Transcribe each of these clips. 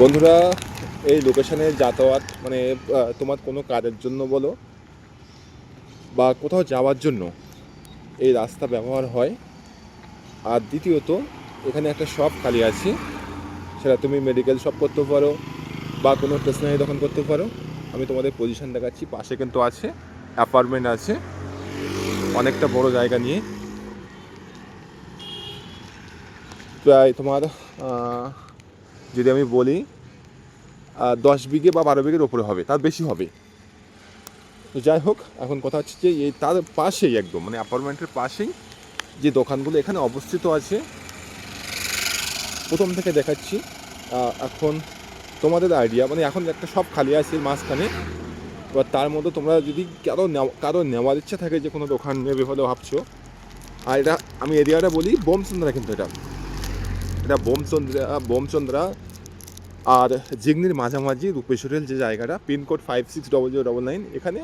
বন্ধুরা, এই লোকেশনে যাতায়াত মানে তোমার কোনো কাজের জন্য বলো বা কোথাও যাওয়ার জন্য এই রাস্তা ব্যবহার হয়। আর দ্বিতীয়ত, এখানে একটা শপ খালি আছে, সেটা তুমি মেডিকেল শপ করতে পারো বা কোনো স্টেশনারি দোকান করতে পারো। আমি তোমাদের পজিশন দেখাচ্ছি, পাশে কিন্তু আছে অ্যাপার্টমেন্ট আছে, অনেকটা বড় জায়গা নিয়ে। প্রায় তোমার যদি আমি বলি দশ বিঘে বা বারো বিঘের ওপরে হবে, তার বেশি হবে। তো যাই হোক, এখন কথা হচ্ছে যে এই তার পাশেই একদম মানে অ্যাপার্টমেন্টের পাশেই যে দোকানগুলো এখানে অবস্থিত আছে। প্রথম থেকে দেখাচ্ছি এখন তোমাদের আইডিয়া মানে এখন একটা সব খালি আছে মাঝখানে। এবার তার মধ্যে তোমরা যদি কারও কারও নেওয়ার ইচ্ছা থাকে যে কোনো দোকান নেবে বলে ভাবছ, আর এটা আমি এরিয়াটা বলি বোমচন্দ্রা কিন্তু এটা। এটা বোমচন্দ্রা বোমচন্দ্রা আর জিগনির মাঝামাঝি রূপেশ্বরের যে জায়গাটা pin code five six double zero double nine এখানে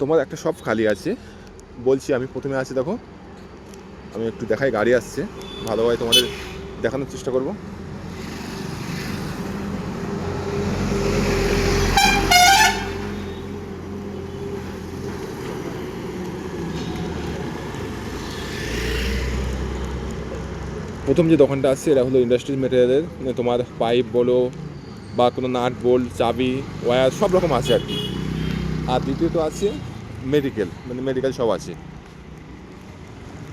তোমার একটা শপ খালি আছে। বলছি, আমি প্রথমে আছি, দেখো। আমি একটু দেখাই, গাড়ি আসছে। ভালোভাবে তোমাদের দেখানোর চেষ্টা করব। প্রথম যে দোকানটা আছে, এটা হলো ইন্ডাস্ট্রিজ মেটেরিয়ালের মানে তোমার পাইপ বলো বা কোনো নাট বোল্ট চাবি ওয়্যার সব রকম আছে আর কি। আর দ্বিতীয়ত আছে মেডিকেল মানে মেডিকেল সব আছে।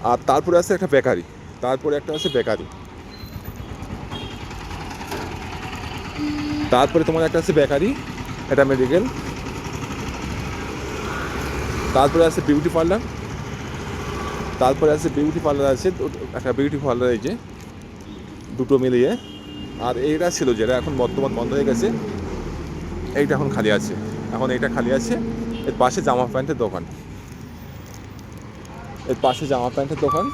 আর তারপরে আছে একটা বেকারি তারপরে একটা আছে বেকারি তারপরে তোমার একটা আছে বেকারি এটা মেডিকেল তারপরে আছে বিউটি পার্লার তারপরে আছে বিউটি পার্লার আছে একটা বিউটি পার্লার এই যে, দুটো মিলিয়ে। আর এইটা ছিল যেটা এখন বর্তমান বন্ধ হয়ে গেছে, এইটা এখন খালি আছে। এখন এইটা খালি আছে, এর পাশে জামা প্যান্টের দোকান। এর পাশে জামা প্যান্টের দোকান,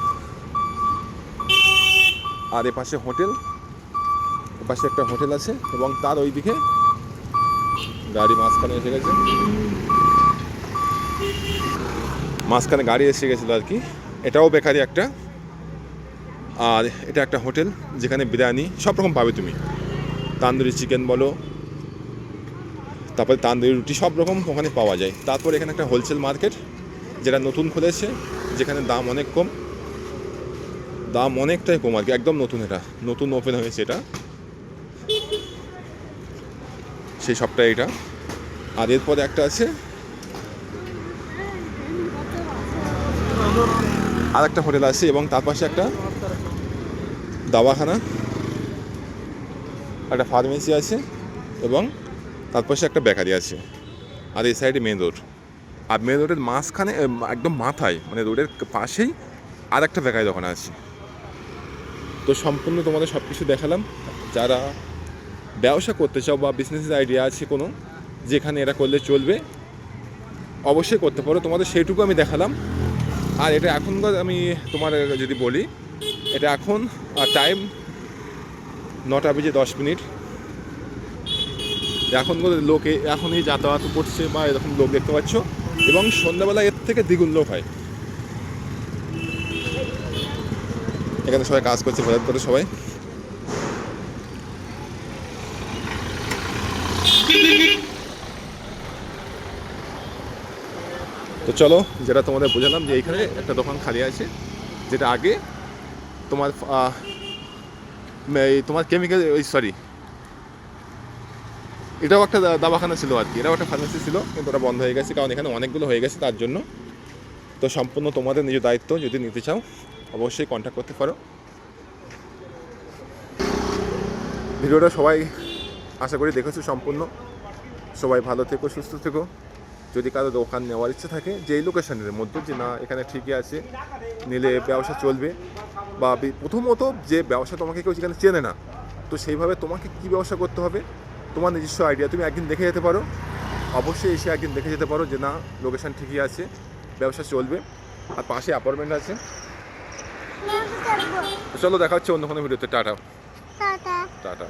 আর এ পাশে হোটেল, এ পাশে একটা হোটেল আছে, এবং তার ওই দিকে গাড়ি মাঝখানে এসে গেছে। মাঝখানে গাড়ি এসে গেছিল আর কি। এটাও বেকারি একটা। আর এটা একটা হোটেল যেখানে বিরিয়ানি সব রকম পাবে তুমি। তান্দুরি চিকেন বলো, তারপরে তান্দুরি রুটি সব রকম ওখানে পাওয়া যায়। তারপর এখানে একটা হোলসেল মার্কেট যেটা নতুন খুলেছে, যেখানে দাম অনেক কম। দাম অনেকটাই কম আর কি, একদম নতুন এটা, নতুন ওপেন হয়েছে এটা। সেই সবটা এটা। আর এরপরে একটা আছে। আর একটা হোটেল আছে এবং তার পাশে একটা দাওয়াখানা, একটা ফার্মেসি আছে এবং তার পাশে একটা বেকারি আছে আর এই সাইডে মেন রোড আর মেন রোডের মাঝখানে একদম মাথায় মানে রোডের পাশেই আর একটা বেকারি দোকান আছে। তো সম্পূর্ণ তোমাদের সব কিছু দেখালাম। যারা ব্যবসা করতে চাও বা বিজনেসের আইডিয়া আছে কোনো, যেখানে এটা করলে চলবে, অবশ্যই করতে পারো। তোমাদের সেইটুকু আমি দেখালাম। আর এটা এখনকার আমি তোমার যদি বলি, এটা এখন টাইম নটা বেজে দশ মিনিট। এখন লোকে এখনই যাতায়াত করছে বা এরকম লোক দেখতে পাচ্ছ, এবং সন্ধ্যাবেলা এর থেকে দ্বিগুণ লোক হয়। এখানে সবাই কাজ করছে বাজার করে সবাই। তো চলো, যেটা তোমাদের বোঝালাম যে এইখানে একটা দোকান খালি আছে, যেটা আগে তোমার তোমার কেমিক্যাল ওই সরি এটাও একটা দাবাখানা ছিল আর কি, এটাও একটা ফার্মেসি ছিল, কিন্তু ওটা বন্ধ হয়ে গেছে, কারণ এখানে অনেকগুলো হয়ে গেছে তার জন্য। তো সম্পূর্ণ তোমাদের নিজের দায়িত্ব, যদি নিতে চাও, অবশ্যই কন্ট্যাক্ট করতে পারো। ভিডিওটা সবাই আশা করি দেখেছ সম্পূর্ণ। সবাই ভালো থেকো, সুস্থ থেকো। যদি কারও দোকান নেওয়ার ইচ্ছে থাকে যে এই লোকেশনের মধ্যে যে না এখানে ঠিকই আছে নিলে ব্যবসা চলবে। বা প্রথমত যে ব্যবসা তোমাকে কেউ যেখানে চেনে না তো সেইভাবে তোমাকে কী ব্যবসা করতে হবে? তোমার নিজস্ব আইডিয়া তুমি একদিন দেখে যেতে পারো। অবশ্যই এসে একদিন দেখে যেতে পারো যে না লোকেশন ঠিকই আছে ব্যবসা চলবে আর পাশে অ্যাপার্টমেন্ট আছে। চলো দেখা হচ্ছে অন্য কোনো ভিডিওতে টাটা। টাটা।